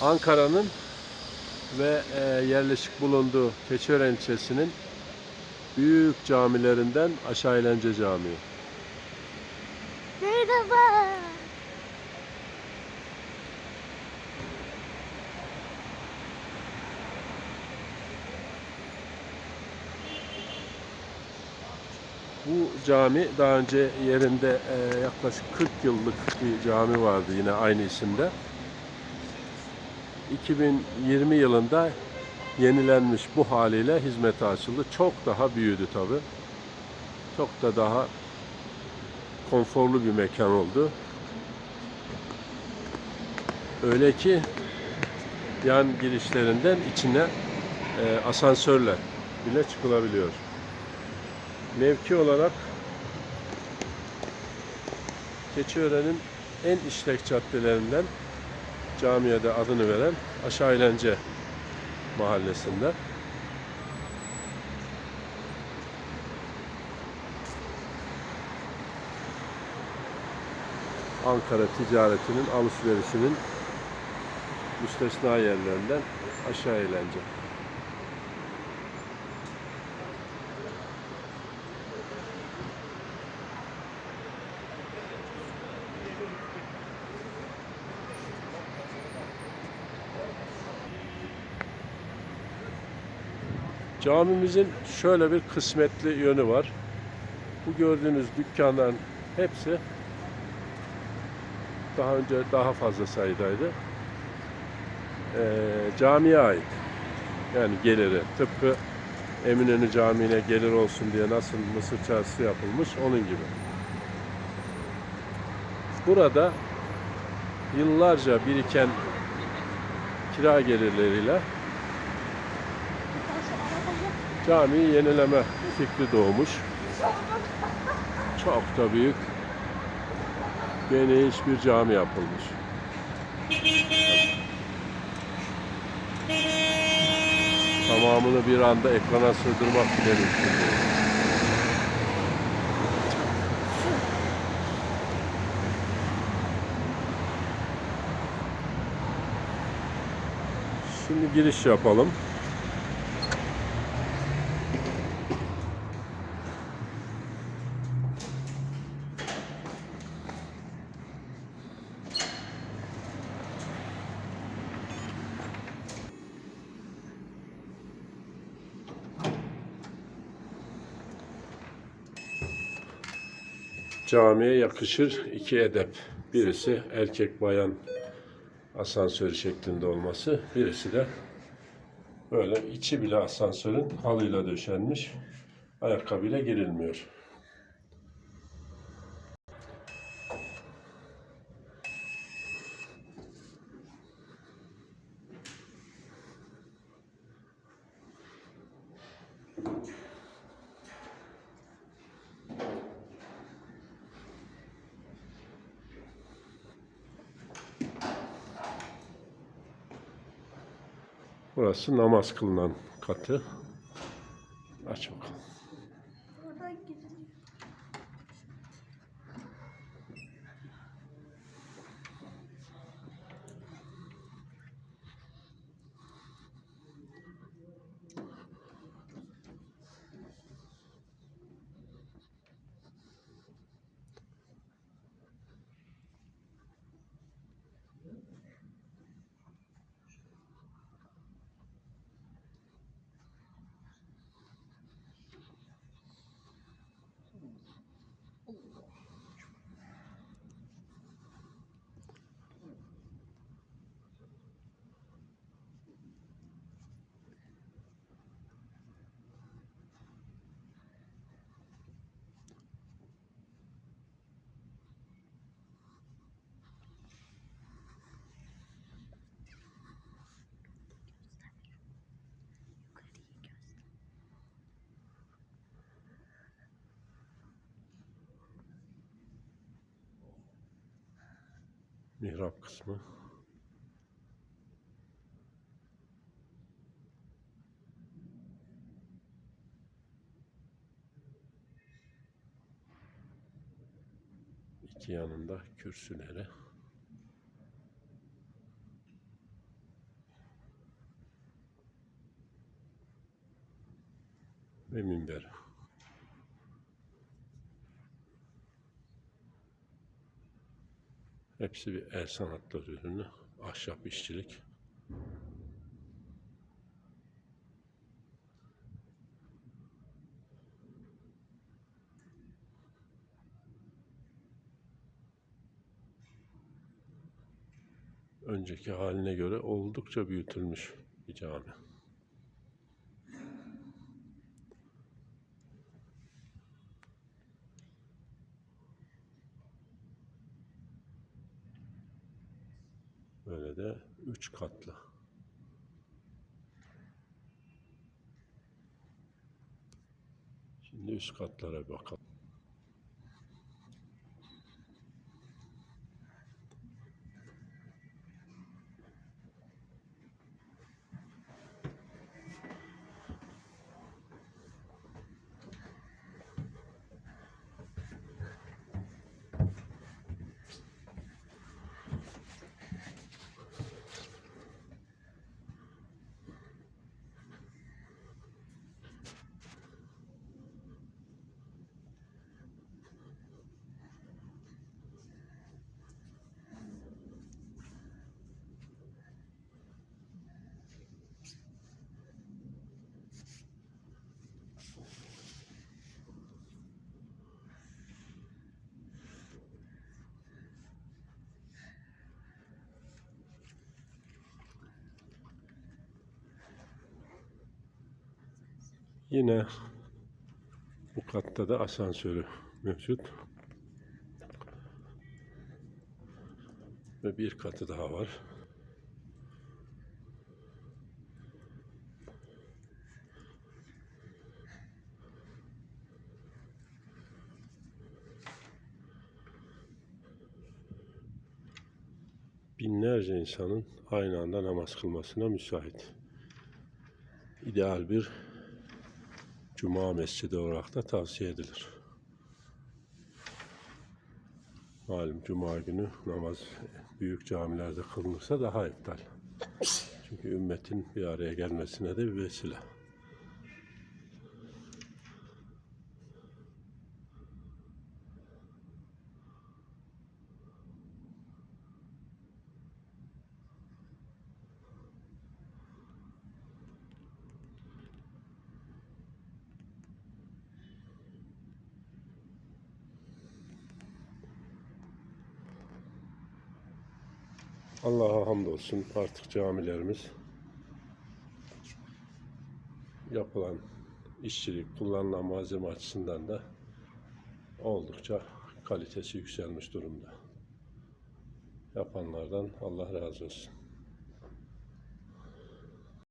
Ankara'nın ve e, yerleşik bulunduğu Keçiören ilçesinin büyük camilerinden Aşağı Eğlence Camii. Merhaba. Bu cami daha önce yerinde e, yaklaşık 40 yıllık bir cami vardı yine aynı isimde. 2020 yılında yenilenmiş bu haliyle hizmete açıldı. Çok daha büyüdü tabi. Çok da daha konforlu bir mekan oldu. Öyle ki yan girişlerinden içine e, asansörle bile çıkılabiliyor. Mevki olarak Keçiören'in en işlek caddelerinden camiye de adını veren Aşağı Eğlence mahallesinde. Ankara ticaretinin, alışverişinin müstesna yerlerinden Aşağı Eğlence. Camimizin şöyle bir kısmetli yönü var. Bu gördüğünüz dükkanların hepsi daha önce daha fazla sayıdaydı. Ee, camiye ait. Yani geliri. Tıpkı Eminönü Camii'ne gelir olsun diye nasıl Mısır çarşısı yapılmış onun gibi. Burada yıllarca biriken kira gelirleriyle camiyi yenileme fikri doğmuş. Çok da büyük geniş bir cami yapılmış. Tamamını bir anda ekrana sığdırmak bile mümkün değil. Şimdi giriş yapalım. Camiye yakışır iki edep. Birisi erkek bayan asansörü şeklinde olması. Birisi de böyle içi bile asansörün halıyla döşenmiş. Ayakkabıyla girilmiyor. Burası namaz kılınan katı. Aç bakalım. mihrap kısmı. İki yanında kürsüleri. Ve minber. Hepsi bir el sanatları ürünü. Ahşap işçilik. Önceki haline göre oldukça büyütülmüş bir cami. Böyle de üç katlı. Şimdi üst katlara bakalım. Yine bu katta da asansörü mevcut. Ve bir katı daha var. Binlerce insanın aynı anda namaz kılmasına müsait. İdeal bir Cuma mescidi olarak da tavsiye edilir. Malum Cuma günü namaz büyük camilerde kılınırsa daha iptal. Çünkü ümmetin bir araya gelmesine de bir vesile. Allah'a hamdolsun artık camilerimiz yapılan işçilik, kullanılan malzeme açısından da oldukça kalitesi yükselmiş durumda. Yapanlardan Allah razı olsun.